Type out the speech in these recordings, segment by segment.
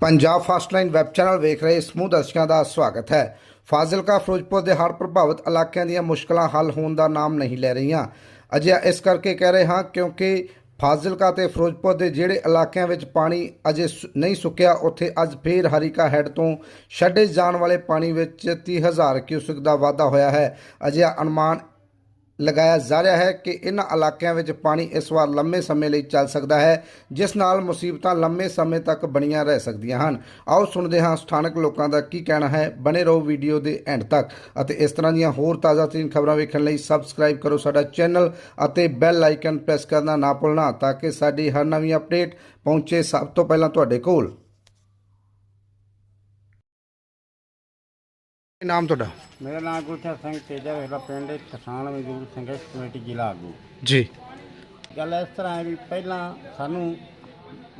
Punjab first line web channel ਵੇਖ ਰਹੇ ਸਮੂਹ ਦਰਸ਼ਕਾਂ ਦਾ ਸਵਾਗਤ ਹੈ। ਫਾਜ਼ਿਲਕਾ, ਫਿਰੋਜ਼ਪੁਰ ਦੇ ਹੜ੍ਹ ਪ੍ਰਭਾਵਿਤ ਇਲਾਕਿਆਂ ਦੀਆਂ ਮੁਸ਼ਕਲਾਂ ਹੱਲ ਹੋਣ ਦਾ ਨਾਮ ਨਹੀਂ ਲੈ ਰਹੀਆਂ। ਅਜਿਹਾ ਇਸ ਕਰਕੇ ਕਹਿ ਰਹੇ ਹਾਂ ਕਿਉਂਕਿ ਫਾਜ਼ਿਲਕਾ ਤੇ ਫਿਰੋਜ਼ਪੁਰ ਦੇ ਜਿਹੜੇ ਇਲਾਕਿਆਂ ਵਿੱਚ ਪਾਣੀ ਅਜੇ ਸੁ- ਨਹੀਂ ਸੁੱਕਿਆ, ਉੱਥੇ ਅੱਜ ਫੇਰ ਹਰੀਕਾ ਹੈੱਡ ਤੋਂ ਛੱਡੇ ਜਾਣ ਵਾਲੇ ਪਾਣੀ ਵਿੱਚ 30000 ਕਿਊਸਕ ਦਾ ਵਾਧਾ ਹੋਇਆ ਹੈ। ਅਜਿਹਾ ਅਨੁਮਾਨ ਲਗਾਇਆ ਜਾ ਰਿਹਾ ਹੈ ਕਿ ਇਹਨਾਂ ਇਲਾਕਿਆਂ ਵਿੱਚ ਪਾਣੀ ਇਸ ਵਾਰ ਲੰਮੇ ਸਮੇਂ ਲਈ ਚੱਲ ਸਕਦਾ ਹੈ, ਜਿਸ ਨਾਲ ਮੁਸੀਬਤਾਂ ਲੰਮੇ ਸਮੇਂ ਤੱਕ ਬਣੀਆਂ ਰਹਿ ਸਕਦੀਆਂ ਹਨ। ਆਓ ਸੁਣਦੇ ਹਾਂ ਸਥਾਨਕ ਲੋਕਾਂ ਦਾ ਕੀ ਕਹਿਣਾ ਹੈ। ਬਣੇ ਰਹੋ ਵੀਡੀਓ ਦੇ ਐਂਡ ਤੱਕ। ਅਤੇ ਇਸ ਤਰ੍ਹਾਂ ਦੀਆਂ ਹੋਰ ਤਾਜ਼ਾ ਤਰੀਨ ਖਬਰਾਂ ਵੇਖਣ ਲਈ ਸਬਸਕ੍ਰਾਈਬ ਕਰੋ ਸਾਡਾ ਚੈਨਲ ਅਤੇ ਬੈਲ ਆਈਕਨ ਪ੍ਰੈਸ ਕਰਨਾ ਨਾ ਭੁੱਲਣਾ, ਤਾਂ ਕਿ ਸਾਡੀ ਹਰ ਨਵੀਂ ਅਪਡੇਟ ਪਹੁੰਚੇ ਸਭ ਤੋਂ ਪਹਿਲਾਂ ਤੁਹਾਡੇ ਕੋਲ। ਕੀ ਨਾਮ ਤੁਹਾਡਾ? ਮੇਰਾ ਨਾਮ ਗੁਰਚਰ ਸਿੰਘ ਤੇਜਾ ਵੇਖਦਾ ਪਿੰਡ ਕਿਸਾਨ ਮਜ਼ਦੂਰ ਸੰਘਰਸ਼ ਕਮੇਟੀ ਜ਼ਿਲ੍ਹਾ ਆਗੂ। ਜੀ। ਗੱਲ ਇਸ ਤਰ੍ਹਾਂ ਹੈ ਵੀ ਪਹਿਲਾਂ ਸਾਨੂੰ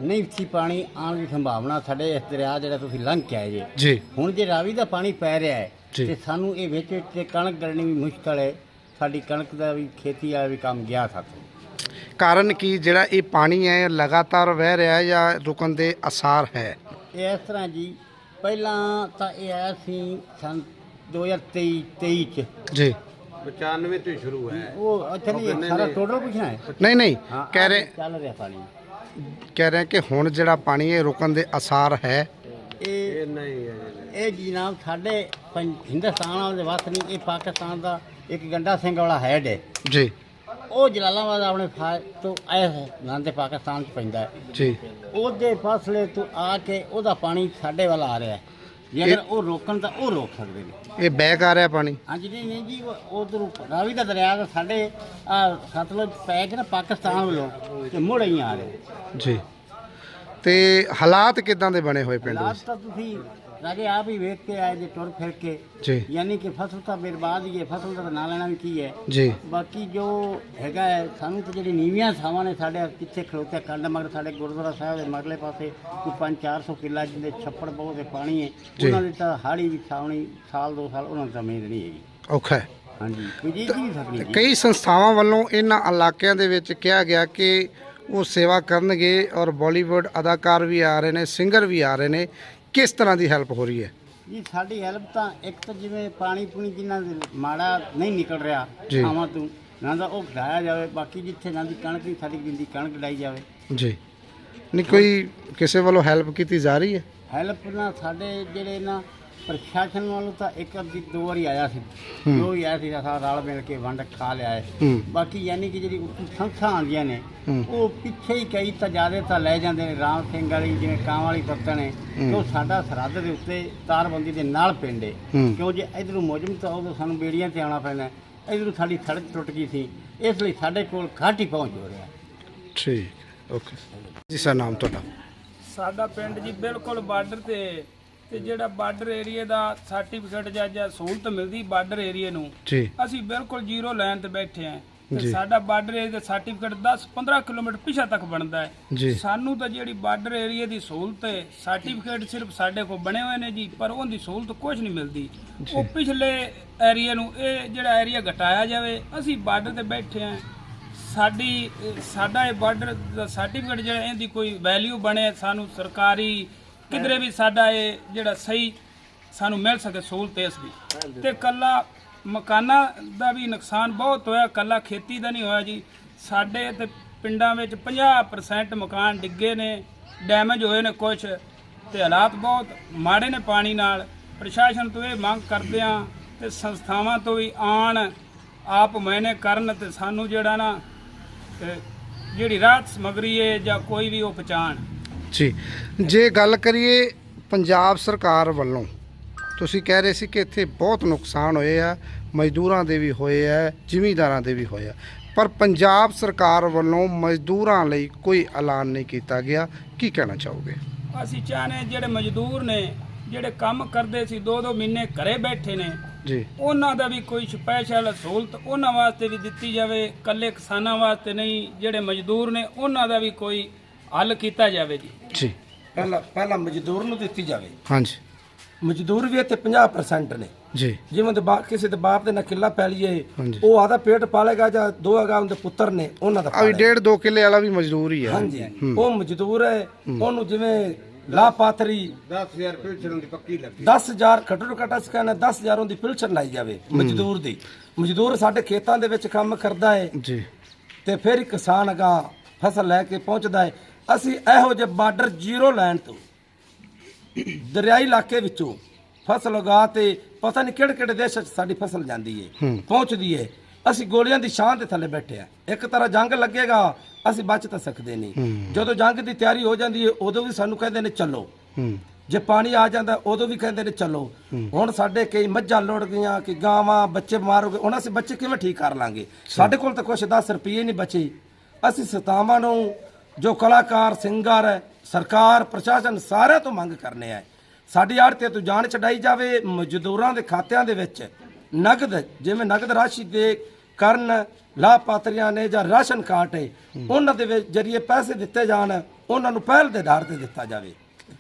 ਨਹੀਂ ਸੀ ਪਾਣੀ ਆਉਣ ਦੀ ਸੰਭਾਵਨਾ ਸਾਡੇ ਇਸ ਦਰਿਆ ਜਿਹੜਾ ਤੁਸੀਂ ਲੰਘ ਕੇ ਆਏ ਜੇ। ਜੀ। ਹੁਣ ਜੇ ਰਾਵੀ ਦਾ ਪਾਣੀ ਪੈ ਰਿਹਾ ਹੈ ਜੀ। ਤੇ ਸਾਨੂੰ ਇਹ ਵਿੱਚ ਵਿੱਚ ਤੇ ਕਣਕ ਕਰਨੀ ਵੀ ਮੁਸ਼ਕਲ ਹੈ ਸਾਡੀ ਕਣਕ ਦਾ ਵੀ ਖੇਤੀ ਵਾਲਾ ਵੀ ਕੰਮ ਗਿਆ ਸਾਥੋਂ। ਕਾਰਨ ਕੀ? ਜਿਹੜਾ ਇਹ ਪਾਣੀ ਹੈ ਇਹ ਲਗਾਤਾਰ ਵਹਿ ਰਿਹਾ ਹੈ ਜਾਂ ਰੁਕਣ ਦੇ ਅਸਾਰ ਹੈ? ਇਹ ਇਸ ਤਰ੍ਹਾਂ ਜੀ ਪਹਿਲਾਂ ਤਾਂ ਇਹ ਆਇਆ ਸੀ ਸਨ 2023 23 ਚ। ਜੀ। 95 ਤੋਂ ਹੀ ਸ਼ੁਰੂ ਹੈ। ਉਹ ਅੱਛਾ ਨਹੀਂ ਸਾਰਾ ਟੋਟਲ ਪੁੱਛਣਾ ਹੈ? ਨਹੀਂ ਨਹੀਂ ਹਾਂ, ਕਹਿ ਰਹੇ ਚੱਲ ਰਿਹਾ ਪਾਣੀ। ਕਹਿ ਰਹੇ ਕਿ ਹੁਣ ਜਿਹੜਾ ਪਾਣੀ ਹੈ ਰੁਕਣ ਦੇ ਅਸਾਰ ਹੈ। ਇਹ ਇਹ ਨਹੀਂ ਹੈ ਜੀ। ਇਹ ਜੀ ਨਾਮ ਸਾਡੇ ਪੰ- ਹਿੰਦੁਸਤਾਨ ਵਾਲੇ ਵਸ ਨਹੀਂ ਇਹ ਪਾਕਿਸਤਾਨ ਦਾ ਇੱਕ ਗੰਡਾ ਸਿੰਘ ਵਾਲਾ ਹੈਡ ਹੈ। ਜੀ। ਉਹ ਜਲਾਲਾਬਾਦ ਆਪਣੇ ਫਾ ਤੋਂ ਆਇਆ ਹੈ ਨਾਂ ਤੇ ਪਾਕਿਸਤਾਨ ਚ ਪੈਂਦਾ ਹੈ। ਜੀ। ਉਹਦੇ ਫਾਸਲੇ ਤੋਂ ਆ ਕੇ ਉਹਦਾ ਪਾਣੀ ਸਾਡੇ ਵੱਲ ਆ ਰਿਹਾ ਹੈ। ਜੇ ਅਗਰ ਉਹ ਰੋਕਣ ਤਾਂ ਉਹ ਰੋਕ ਸਕਦੇ ਨੇ। ਇਹ ਬੈਕ ਆ ਰਿਹਾ ਪਾਣੀ। ਹਾਂਜੀ ਨਹੀਂ ਨਹੀਂ ਜੀ ਉਧਰ ਰਾਵੀ ਦਾ ਦਰਿਆ ਤਾਂ ਸਾਡੇ ਆ ਸਤਲੁਜ ਪੈ ਕੇ ਨਾ ਪਾਕਿਸਤਾਨ ਵੱਲੋਂ ਤੇ ਮੁੜ ਹੀ ਆ ਰਿਹਾ। ਜੀ। ਤੇ ਹਾਲਾਤ ਕਿਦਾਂ ਦੇ ਬਣੇ ਹੋਏ ਪਿੰਡ ਹਾਲਾਤ ਵਿੱਚ ਤਾਂ ਤੁਸੀਂ ਰਾਜੇ ਆਪ ਹੀ ਵੇਖ ਕੇ ਆਏ ਜੇ ਟੁਰ ਫਿਰ ਕੇ ਜੀ ਯਾਨੀ ਕਿ ਫਸਲ ਤਾਂ ਬਰਬਾਦ ਹੀ ਹੈ ਫਸਲ ਦਾ ਤਾਂ ਨਾਂ ਲੈਣਾ ਵੀ ਕੀ ਹੈ ਜੀ ਬਾਕੀ ਜੋ ਹੈਗਾ ਹੈ ਸਾਨੂੰ ਤਾਂ ਜਿਹੜੀ ਨੀਵੀਆਂ ਥਾਵਾਂ ਨੇ ਸਾਡੇ ਕਿੱਥੇ ਖਲੋਤੇ ਕੰਡ ਮਗਰ ਸਾਡੇ ਗੁਰਦੁਆਰਾ ਸਾਹਿਬ ਦੇ ਮਗਲੇ ਪਾਸੇ ਕੋਈ 5-400 ਕਿੱਲਾ ਜਿੰਦੇ ਛੱਪੜ ਬਹੁਤ ਦੇ ਪਾਣੀ ਹੈ ਜੀ। ਉਹਨਾਂ ਦੀ ਤਾਂ ਹਾੜੀ ਵੀ ਛਾਵਣੀ ਸਾਲ ਦੋ ਸਾਲ ਉਹਨਾਂ ਨੂੰ ਤਾਂ ਨਹੀਂ ਹੈਗੀ ਔਖਾ ਹੈ ਹਾਂਜੀ ਕੋਈ ਜੀ ਸਕਦੀ ਜੀ ਕਈ ਸੰਸਥਾਵਾਂ ਵੱਲੋਂ ਇਹਨਾਂ ਇਲਾਕਿਆਂ ਦੇ ਵਿੱਚ ਕਿਹਾ ਗਿਆ ਕਿ ਉਹ ਸੇਵਾ ਕਰਨਗੇ ਔਰ ਬਾਲੀਵੁੱਡ ਅਦਾਕਾਰ ਵੀ ਆ ਰਹੇ ਨੇ ਸਿੰਗਰ ਵੀ ਆ ਰਹੇ ਨੇ ਕਿਸ ਤਰ੍ਹਾਂ ਦੀ ਹੈਲਪ ਹੋ ਰਹੀ ਹੈ? ਜੀ ਸਾਡੀ ਹੈਲਪ ਤਾਂ ਇੱਕ ਤਾਂ ਜਿਵੇਂ ਪਾਣੀ ਪੂਣੀ ਜਿੰਨਾ ਦੇ ਮਾੜਾ ਨਹੀਂ ਨਿਕਲ ਰਿਹਾ ਜੀ। ਥਾਵਾਂ ਤੋਂ ਨਾ ਤਾਂ ਉਹ ਘਟਾਇਆ ਜਾਵੇ ਬਾਕੀ ਜਿੱਥੇ ਨਾ ਦੀ ਕਣਕ ਦੀ ਸਾਡੀ ਜਿੰਦੀ ਕਣਕ ਡਾਈ ਜਾਵੇ। ਜੀ। ਨਹੀਂ ਕੋਈ ਕਿਸੇ ਵੱਲੋਂ ਹੈਲਪ ਕੀਤੀ ਜਾ ਰਹੀ ਹੈ? ਹੈਲਪ ਨਾ ਸਾਡੇ ਜਿਹੜੇ ਨਾ ਪ੍ਰਸ਼ਾਸਨ ਵੱਲੋਂ ਤਾਂ ਇੱਕ ਅੱਧੀ ਦੋ ਵਾਰੀ ਆਇਆ ਸੀ ਹੂੰ। ਜੋ ਵੀ ਆਇਆ ਸੀ ਸਾਰਾ ਰਲ ਮਿਲ ਕੇ ਵੰਡ ਖਾ ਲਿਆ ਹੈ ਬਾਕੀ ਯਾਨੀ ਕਿ ਜਿਹੜੀ ਉੱਤੋਂ ਸੰਸਥਾ ਆਉਂਦੀਆਂ ਨੇ। ਉਹ ਪਿੱਛੇ ਹੀ ਕਈ ਤਾਂ ਜ਼ਿਆਦਾ ਤਾਂ ਲੈ ਜਾਂਦੇ ਨੇ ਰਾਮ ਸਿੰਘ ਵਾਲੀ ਜਿਵੇਂ ਕਾਂ ਵਾਲੀ ਪੱਤਣ ਹੈ ਹੂੰ। ਜੋ ਸਾਡਾ ਸਰਹੱਦ ਦੇ ਉੱਤੇ ਤਾਰਬੰਦੀ ਦੇ ਨਾਲ ਪਿੰਡ ਹੈ ਹੂੰ। ਕਿਉਂ ਜੇ ਇਧਰੋਂ ਮੌਜਮ ਤਾਂ ਉਦੋਂ ਸਾਨੂੰ ਬੇੜੀਆਂ ਤੇ ਆਉਣਾ ਪੈਣਾ ਇਧਰੋਂ ਸਾਡੀ ਸੜਕ ਟੁੱਟ ਗਈ ਸੀ ਇਸ ਲਈ ਸਾਡੇ ਕੋਲ ਘੱਟ ਹੀ ਪਹੁੰਚ ਹੋ ਰਿਹਾ ਠੀਕ ਓਕੇ ਜੀ ਸਰ ਨਾਮ ਤੁਹਾਡਾ ਸਾਡਾ ਪਿੰਡ ਜੀ ਬਿਲਕੁਲ ਬਾਰਡਰ ਤੇ ਤੇ ਜਿਹੜਾ ਬਾਰਡਰ ਏਰੀਆ ਦਾ ਸਰਟੀਫਿਕੇਟ ਜਾਂ ਜਾਂ ਸਹੂਲਤ ਮਿਲਦੀ ਬਾਰਡਰ ਏਰੀਆ ਨੂੰ ਜੀ। ਅਸੀਂ ਬਿਲਕੁਲ ਜ਼ੀਰੋ ਲਾਈਨ ਤੇ ਬੈਠੇ ਆਂ ਜੀ। ਤੇ ਸਾਡਾ ਬਾਰਡਰ ਏਰੀਆ ਦਾ ਸਰਟੀਫਿਕੇਟ 10 15 ਕਿਲੋਮੀਟਰ ਪਿਛਾ ਤੱਕ ਬਣਦਾ ਹੈ। ਜੀ। ਸਾਨੂੰ ਤਾਂ ਜਿਹੜੀ ਬਾਰਡਰ ਏਰੀਆ ਦੀ ਸਹੂਲਤ ਹੈ ਸਰਟੀਫਿਕੇਟ ਸਿਰਫ ਸਾਡੇ ਕੋਲ ਬਣੇ ਹੋਏ ਨੇ ਜੀ ਪਰ ਉਹਦੀ ਸਹੂਲਤ ਕੁਝ ਨਹੀਂ ਮਿਲਦੀ। ਉਹ ਪਿਛਲੇ ਏਰੀਆ ਨੂੰ ਇਹ ਜਿਹੜਾ ਏਰੀਆ ਘਟਾਇਆ ਜਾਵੇ ਅਸੀਂ ਬਾਰਡਰ ਤੇ ਬੈਠੇ ਆਂ ਸਾਡੀ ਸਾਡਾ ਇਹ ਬਾਰਡਰ ਦਾ ਸਰਟੀਫਿਕੇਟ ਜਿਹੜਾ ਇਹਦੀ ਕੋਈ ਵੈਲਿਊ ਬਣੇ ਸਾਨੂੰ ਸਰਕਾਰੀ ਕਿਧਰੇ ਵੀ ਸਾਡਾ ਇਹ ਜਿਹੜਾ ਸਹੀ ਸਾਨੂੰ ਮਿਲ ਸਕੇ ਸਹੂਲਤ ਇਸ ਦੀ। ਤੇ ਕੱਲਾ ਮਕਾਨਾਂ ਦਾ ਵੀ ਨੁਕਸਾਨ ਬਹੁਤ ਹੋਇਆ, ਕੱਲਾ ਖੇਤੀ ਦਾ ਨਹੀਂ ਹੋਇਆ ਜੀ। ਸਾਡੇ ਤੇ ਪਿੰਡਾਂ ਵਿੱਚ 50% ਮਕਾਨ ਡਿੱਗੇ ਨੇ, ਡੈਮੇਜ ਹੋਏ ਨੇ ਕੁਝ ਤੇ ਹਾਲਾਤ ਬਹੁਤ ਮਾੜੇ ਨੇ ਪਾਣੀ ਨਾਲ। ਪ੍ਰਸ਼ਾਸਨ ਤੋਂ ਇਹ ਮੰਗ ਕਰਦੇ ਆ ਤੇ ਸੰਸਥਾਵਾਂ ਤੋਂ ਵੀ ਆਣ ਆਪ ਮੈਨੇ ਕਰਨ ਤੇ ਸਾਨੂੰ ਜਿਹੜਾ ਨਾ ਜਿਹੜੀ ਰਾਹਤ ਸਮਗਰੀ ਹੈ ਜਾਂ ਕੋਈ ਵੀ ਉਹ ਪਹੁੰਚਾਣ ਜੀ। ਜੇ ਗੱਲ ਕਰੀਏ ਪੰਜਾਬ ਸਰਕਾਰ ਵੱਲੋਂ ਤੁਸੀਂ ਕਹਿ ਰਹੇ ਸੀ ਕਿ ਇੱਥੇ ਬਹੁਤ ਨੁਕਸਾਨ ਹੋਏ ਆ ਮਜ਼ਦੂਰਾਂ ਦੇ ਵੀ ਹੋਏ ਆ ਜ਼ਿਮੀਂਦਾਰਾਂ ਦੇ ਵੀ ਹੋਏ ਆ। ਪਰ ਪੰਜਾਬ ਸਰਕਾਰ ਵੱਲੋਂ ਮਜ਼ਦੂਰਾਂ ਲਈ ਕੋਈ ਐਲਾਨ ਨਹੀਂ ਕੀਤਾ ਗਿਆ। ਕੀ ਕਹਿਣਾ ਚਾਹੋਗੇ? ਅਸੀਂ ਚਾਹਨੇ ਜਿਹੜੇ ਮਜ਼ਦੂਰ ਨੇ ਜਿਹੜੇ ਕੰਮ ਕਰਦੇ ਸੀ ਦੋ ਦੋ ਮਹੀਨੇ ਘਰੇ ਬੈਠੇ ਨੇ ਜੀ। ਉਹਨਾਂ ਦਾ ਵੀ ਕੋਈ ਸਪੈਸ਼ਲ ਸਹੂਲਤ ਉਹਨਾਂ ਵਾਸਤੇ ਵੀ ਦਿੱਤੀ ਜਾਵੇ ਕੱਲੇ ਕਿਸਾਨਾਂ ਵਾਸਤੇ ਨਹੀਂ ਜਿਹੜੇ ਮਜ਼ਦੂਰ ਨੇ ਉਹਨਾਂ ਦਾ ਵੀ ਕੋਈ ਹੱਲ ਕੀਤਾ ਜਾਵੇ ਜੀ। ਜੀ। ਪਹਿਲਾਂ ਪਹਿਲਾਂ ਮਜ਼ਦੂਰ ਨੂੰ ਦਿੱਤੀ ਜਾਵੇ। ਹਾਂਜੀ। ਮਜ਼ਦੂਰ ਵੀ ਇੱਥੇ 50% ਨੇ। ਜੀ। ਜਿਵੇਂ ਤੇ ਬਾ- ਕਿਸੇ ਦੇ ਬਾਪ ਦੇ ਨਾਲ ਕਿੱਲਾ ਪੈ ਲਈਏ ਹਾਂਜੀ। ਉਹ ਆਦਾ ਪੇਟ ਪਾਲੇਗਾ ਜਾਂ ਦੋ ਹੈਗਾ ਉਹਦੇ ਪੁੱਤਰ ਨੇ ਉਹਨਾਂ ਦਾ ਆ ਵੀ ਪਾਲੇਗਾ। ਡੇਢ ਦੋ ਕਿੱਲੇ ਵਾਲਾ ਵੀ ਮਜ਼ਦੂਰ ਹੀ ਹੈ। ਹਾਂਜੀ। ਉਹ ਮਜ਼ਦੂਰ ਹੈ ਉਹਨੂੰ ਜਿਵੇਂ ਲਾਪਾਤਰੀ 10000 ਰੁਪਏ ਚਰਨ ਦੀ ਪੱਕੀ ਲੱਗੀ 10000 ਘੱਟੋ ਘੱਟ ਅਸੀਂ ਕਹਿੰਦੇ 10000 ਉਹਦੀ ਪਿਲਸਣ ਲਾਈ ਜਾਵੇ ਮਜ਼ਦੂਰ ਦੀ। ਮਜ਼ਦੂਰ ਸਾਡੇ ਖੇਤਾਂ ਦੇ ਵਿੱਚ ਕੰਮ ਕਰਦਾ ਹੈ ਜੀ। ਤੇ ਫਿਰ ਹੀ ਕਿਸਾਨ ਅਗਾ ਫਸਲ ਲੈ ਕੇ ਪਹੁੰਚਦਾ ਹੈ। ਅਸੀਂ ਇਹੋ ਜਿਹੇ ਬਾਰਡਰ ਜ਼ੀਰੋ ਲਾਈਨ ਤੋਂ ਦਰਿਆਈ ਇਲਾਕੇ ਵਿੱਚੋਂ ਫਸਲ ਉਗਾ ਤੇ ਪਤਾ ਨਹੀਂ ਕਿਹੜੇ ਕਿਹੜੇ ਦੇਸ਼ਾਂ 'ਚ ਸਾਡੀ ਫਸਲ ਜਾਂਦੀ ਹੈ। ਪਹੁੰਚਦੀ ਹੈ ਅਸੀਂ ਗੋਲੀਆਂ ਦੀ ਛਾਂ ਦੇ ਥੱਲੇ ਬੈਠੇ ਆ। ਇੱਕ ਤਰ੍ਹਾਂ ਜੰਗ ਲੱਗੇਗਾ ਅਸੀਂ ਬਚ ਤਾਂ ਸਕਦੇ ਨਹੀਂ। ਜਦੋਂ ਜੰਗ ਦੀ ਤਿਆਰੀ ਹੋ ਜਾਂਦੀ ਹੈ ਉਦੋਂ ਵੀ ਸਾਨੂੰ ਕਹਿੰਦੇ ਨੇ ਚੱਲੋ। ਜੇ ਪਾਣੀ ਆ ਜਾਂਦਾ ਉਦੋਂ ਵੀ ਕਹਿੰਦੇ ਨੇ ਚੱਲੋ। ਹੁਣ ਸਾਡੇ ਕਈ ਮੱਝਾਂ ਲੁੜ ਗਈਆਂ ਕਿ ਗਾਵਾਂ ਬੱਚੇ ਬਿਮਾਰ ਹੋ ਗਏ ਹੁਣ ਅਸੀਂ ਬੱਚੇ ਕਿਵੇਂ ਠੀਕ ਕਰ ਲਾਂਗੇ? ਸਾਡੇ ਕੋਲ ਤਾਂ ਕੁਛ 10 ਰੁਪਏ ਨਹੀਂ ਬਚੇ। ਅਸੀਂ ਸਤਾਵਾਂ ਨੂੰ ਜੋ ਕਲਾਕਾਰ ਸਿੰਗਰ ਸਰਕਾਰ ਪ੍ਰਸ਼ਾਸਨ ਸਾਰਿਆਂ ਤੋਂ ਮੰਗ ਕਰਨੇ ਆ। ਸਾਡੀ ਆੜਤੇ ਤੋਂ ਜਾਨ ਛਡਾਈ ਜਾਵੇ ਮਜ਼ਦੂਰਾਂ ਦੇ ਖਾਤਿਆਂ ਦੇ ਵਿੱਚ ਨਗਦ ਜਿਵੇਂ ਨਗਦ ਰਾਸ਼ੀ ਦੇ ਕਰਨ ਲਾਭਪਾਤਰੀਆਂ ਨੇ ਜਾਂ ਰਾਸ਼ਨ ਕਾਰਡ ਹੈ ਉਹਨਾਂ ਦੇ ਵਿੱਚ ਜਰੀਏ ਪੈਸੇ ਦਿੱਤੇ ਜਾਣ ਉਹਨਾਂ ਨੂੰ ਪਹਿਲ ਦੇ ਆਧਾਰ ਤੇ ਦਿੱਤਾ ਜਾਵੇ।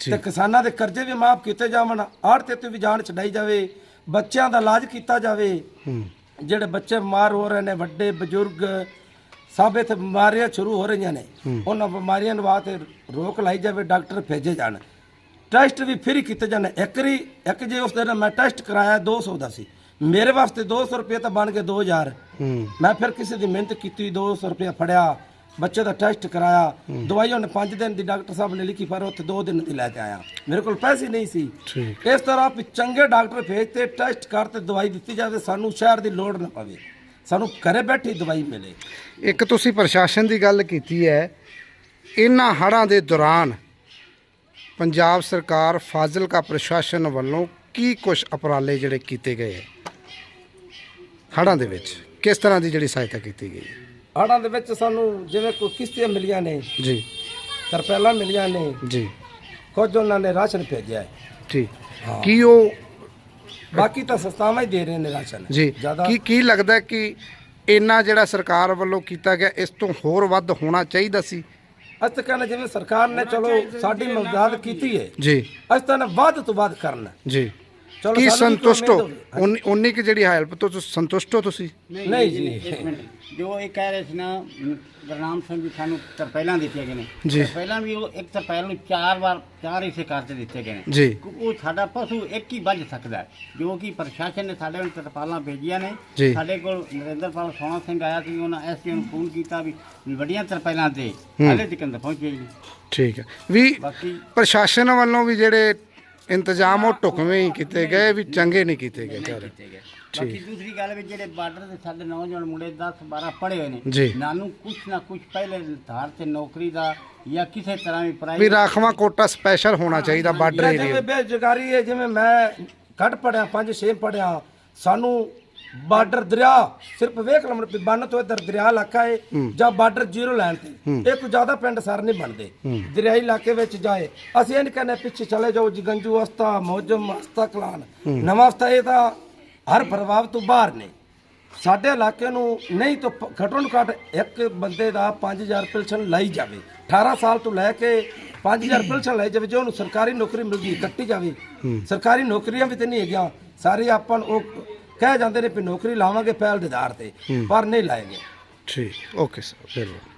ਤੇ ਕਿਸਾਨਾਂ ਦੇ ਕਰਜ਼ੇ ਵੀ ਮਾਫ ਕੀਤੇ ਜਾਵਣ ਆੜਤੇ ਤੇ ਵੀ ਜਾਨ ਛਡਾਈ ਜਾਵੇ ਬੱਚਿਆਂ ਦਾ ਇਲਾਜ ਕੀਤਾ ਜਾਵੇ। ਜਿਹੜੇ ਬੱਚੇ ਬਿਮਾਰ ਹੋ ਰਹੇ ਨੇ ਵੱਡੇ ਬਜ਼ੁਰਗ ਸਭ ਇੱਥੇ ਬਿਮਾਰੀਆਂ ਸ਼ੁਰੂ ਹੋ ਰਹੀਆਂ ਨੇ। ਉਹਨਾਂ ਬਿਮਾਰੀਆਂ ਨੂੰ ਵਾਸਤੇ ਰੋਕ ਲਾਈ ਜਾਵੇ ਡਾਕਟਰ ਭੇਜੇ ਜਾਣ। ਟੈਸਟ ਵੀ ਫ੍ਰੀ ਕੀਤੇ ਜਾਣ। ਇੱਕ ਰੀ ਇੱਕ ਜੇ ਉਸ ਦਿਨ ਮੈਂ ਟੈਸਟ ਕਰਾਇਆ 200 ਦਾ ਸੀ। ਮੇਰੇ ਵਾਸਤੇ 200 ਰੁਪਏ ਤਾਂ ਬਣ ਗਏ 2000 ਮੈਂ ਫਿਰ ਕਿਸੇ ਦੀ ਮਿਹਨਤ ਕੀਤੀ 200 ਰੁਪਏ ਫੜਿਆ ਬੱਚੇ ਦਾ ਟੈਸਟ ਕਰਾਇਆ। ਦਵਾਈ ਉਹਨੇ 5 ਦਿਨ ਦੀ ਡਾਕਟਰ ਸਾਹਿਬ ਨੇ ਲਿਖੀ ਪਰ ਉੱਥੇ 2 ਦਿਨ ਦੀ ਲੈ ਕੇ ਆਇਆ। ਮੇਰੇ ਕੋਲ ਪੈਸੇ ਨਹੀਂ ਸੀ। ਇਸ ਤਰ੍ਹਾਂ ਵੀ ਚੰਗੇ ਡਾਕਟਰ ਭੇਜ ਤੇ ਟੈਸਟ ਕਰ ਤੇ ਦਵਾਈ ਦਿੱਤੀ ਜਾਵੇ ਸਾਨੂੰ ਸ਼ਹਿਰ ਦੀ ਲੋੜ ਨਾ ਪਵੇ। ਸਾਨੂੰ ਘਰੇ ਬੈਠੀ ਦਵਾਈ ਮਿਲੇ। ਇੱਕ ਤੁਸੀਂ ਪ੍ਰਸ਼ਾਸਨ ਦੀ ਗੱਲ ਕੀਤੀ ਹੈ ਇਹਨਾਂ ਹੜ੍ਹਾਂ ਦੇ ਦੌਰਾਨ ਪੰਜਾਬ ਸਰਕਾਰ ਫਾਜ਼ਿਲਕਾ ਪ੍ਰਸ਼ਾਸਨ ਵੱਲੋਂ ਕੀ ਕੁਝ ਉਪਰਾਲੇ ਜਿਹੜੇ ਕੀਤੇ ਗਏ ਹੈ? ਹੜ੍ਹਾਂ ਦੇ ਵਿੱਚ ਕਿਸ ਤਰ੍ਹਾਂ ਦੀ ਜਿਹੜੀ ਸਹਾਇਤਾ ਕੀਤੀ ਗਈ ਹੈ? ਹੜ੍ਹਾਂ ਦੇ ਵਿੱਚ ਸਾਨੂੰ ਜਿਵੇਂ ਕੋਈ ਕਿਸ਼ਤੀਆਂ ਮਿਲੀਆਂ ਨੇ ਜੀ। ਤਰਪੈਲਾਂ ਮਿਲੀਆਂ ਨੇ ਜੀ। ਕੁਝ ਉਹਨਾਂ ਨੇ ਰਾਸ਼ਨ ਭੇਜਿਆ ਹੈ। ਠੀਕ। ਕੀ ਉਹ ਬਾਕੀ ਤਾਂ ਸਸਤਾਵਾਂ ਹੀ ਦੇ ਰਹੇ ਨੇ ਰਾਸ਼ਨ ਜੀ ਜ਼ਿਆਦਾ ਕੀ ਕੀ ਲੱਗਦਾ ਕਿ ਇੰਨਾ ਜਿਹੜਾ ਸਰਕਾਰ ਵੱਲੋਂ ਕੀਤਾ ਗਿਆ ਇਸ ਤੋਂ ਹੋਰ ਵੱਧ ਹੋਣਾ ਚਾਹੀਦਾ ਸੀ? ਅਸੀਂ ਤਾਂ ਕਹਿੰਦੇ ਜਿਵੇਂ ਸਰਕਾਰ ਨੇ ਚਲੋ ਸਾਡੀ ਮਦਦ ਕੀਤੀ ਹੈ। ਜੀ। ਅਸੀਂ ਤਾਂ ਨਾ ਵੱਧ ਤੋਂ ਵੱਧ ਕਰਨਾ ਜੀ। ਕੀ ਸੰਤੁਸ਼ਟ ਹੋ। ਉਨੀ- ਉਨੀ ਕਿ ਜਿਹੜੀ ਹੈਲਪ ਤੋਂ ਤੁਸੀਂ ਸੰਤੁਸ਼ਟ ਹੋ ਤੁਸੀਂ? ਨਹੀਂ ਜੀ। ਇੱਕ ਮਿੰਟ। ਜੋ ਇਹ ਕਹਿ ਰਹੇ ਸੀ ਨਾ ਗਰਨਾਮ ਸਿੰਘ ਜੀ ਸਾਨੂੰ ਤਰਪੈਲਾਂ ਦਿੱਤੀਆਂ ਗਏ ਨੇ। ਜੀ। ਤਰਪੈਲਾਂ ਵੀ ਉਹ ਇੱਕ ਤਰਪੈਲ ਨੂੰ ਚਾਰ ਵਾਰ ਚਾਰ ਹਿੱਸੇ ਕਰਕੇ ਦਿੱਤੇ ਗਏ ਨੇ। ਜੀ। ਉਹ ਸਾਡਾ ਪਸ਼ੂ ਇੱਕ ਹੀ ਵੱਜ ਸਕਦਾ ਹੈ ਜੋ ਕਿ ਪ੍ਰਸ਼ਾਸਨ ਨੇ ਸਾਡੇ ਕੋਲ ਤਰਪਾਲਾਂ ਭੇਜੀਆਂ ਨੇ। ਜੀ। ਸਾਡੇ ਕੋਲ ਨਰਿੰਦਰਪਾਲ ਸੋਹਣਾ ਸਿੰਘ ਆਇਆ ਸੀ ਉਹਨਾਂ ਐਸਪੀ ਨੂੰ ਫੋਨ ਕੀਤਾ ਵੀ ਵੀ ਵੱਡੀਆਂ ਤਰਪਾਲਾਂ ਤੇ ਹਾਲੇ ਤੱਕ ਤਾਂ ਪਹੁੰਚੇ ਹੀ ਨਹੀਂ। ਠੀਕ ਹੈ। ਵੀ ਬਾਕੀ ਪ੍ਰਸ਼ਾਸਨ ਵੱਲੋਂ ਵੀ ਜਿਹੜੇ ਇੰਤਜ਼ਾਮ ਉਹ ਢੁਕਵੇਂ ਹੀ ਕੀਤੇ ਗਏ ਵੀ ਚੰਗੇ ਨਹੀਂ ਕੀਤੇ ਗਏ ਘਰ। ਬਾਕੀ ਦੂਸਰੀ ਗੱਲ ਵੀ ਜਿਹੜੇ ਬਾਰਡਰ ਦੇ ਸਾਡੇ ਨੌਜਵਾਨ ਮੁੰਡੇ 10 12 ਪੜ੍ਹੇ ਹੋਏ ਨੇ ਜੀ। ਨਾਨੂੰ ਕੁਛ ਨਾ ਕੁਛ ਪਹਿਲੇ ਧਾਰ ਤੇ ਨੌਕਰੀ ਦਾ ਜਾਂ ਕਿਸੇ ਤਰ੍ਹਾਂ ਵੀ ਵੀ ਪ੍ਰਾਈਵੇਟ ਰਾਖਵਾਂ ਕੋਟਾ ਸਪੈਸ਼ਲ ਹੋਣਾ ਚਾਹੀਦਾ ਬਾਰਡਰ ਏਰੀਆ ਜਿਵੇਂ ਹੈ ਜਿਵੇਂ ਮੈਂ ਘੱਟ ਪੜਿਆ ਪੰਜ ਛੇ ਪੜਿਆ ਸਾਨੂੰ ਬਾਰਡਰ ਦਰਿਆ ਸਿਰਫ ਵੇਖ ਲਮਣ ਬੰਨ ਤੋਂ ਇਧਰ ਦਰਿਆ ਇਲਾਕਾ ਹੈ। ਜਾਂ ਬਾਰਡਰ ਜ਼ੀਰੋ ਲਾਈਨ ਤੇ। ਇਹ ਕੋਈ ਜ਼ਿਆਦਾ ਪਿੰਡ ਸਰ ਨਹੀਂ ਬਣਦੇ। ਦਰਿਆਈ ਇਲਾਕੇ ਵਿੱਚ ਜਾਏ। ਅਸੀਂ ਇਹ ਨਹੀਂ ਕਹਿੰਦੇ ਪਿੱਛੇ ਚਲੇ ਜਾਓ ਜੀ ਗੰਜੂ ਅਸਤਾ ਮੋਜਮ ਅਸਤਾ ਕਲਾਨ। ਨਵਾਂ ਅਸਤਾ ਇਹ ਤਾਂ ਹਰ ਪ੍ਰਭਾਵ ਤੋਂ ਬਾਹਰ ਨੇ। ਸਾਡੇ ਇਲਾਕੇ ਨੂੰ ਨਹੀਂ ਤਾਂ ਘੱਟੋ ਘੱਟ ਇੱਕ ਬੰਦੇ ਦਾ 5000 ਪਿਲਸਨ ਲਈ ਜਾਵੇ। 18 ਸਾਲ ਤੋਂ ਲੈ ਕੇ 5000 ਪਿਲਸਨ ਲਈ ਜਾਵੇ ਜੋ ਉਹਨੂੰ ਸਰਕਾਰੀ ਨੌਕਰੀ ਮਿਲਦੀ ਕੱਟੀ ਜਾਵੇ। ਸਰਕਾਰੀ ਨੌਕਰੀਆਂ ਵੀ ਤੇ ਨਹੀਂ ਹੈਗੀਆਂ। ਸਾਰੇ ਆਪਾਂ ਉਹ ਕਹਿ ਜਾਂਦੇ ਨੇ ਵੀ ਨੌਕਰੀ ਲਾਵਾਂਗੇ ਪਹਿਲ ਦੇ ਆਧਾਰ ਤੇ ਪਰ ਨਹੀਂ ਲਾਏਗੇ। ਠੀਕ ਓਕੇ ਸਰ ਬਿਲਕੁਲ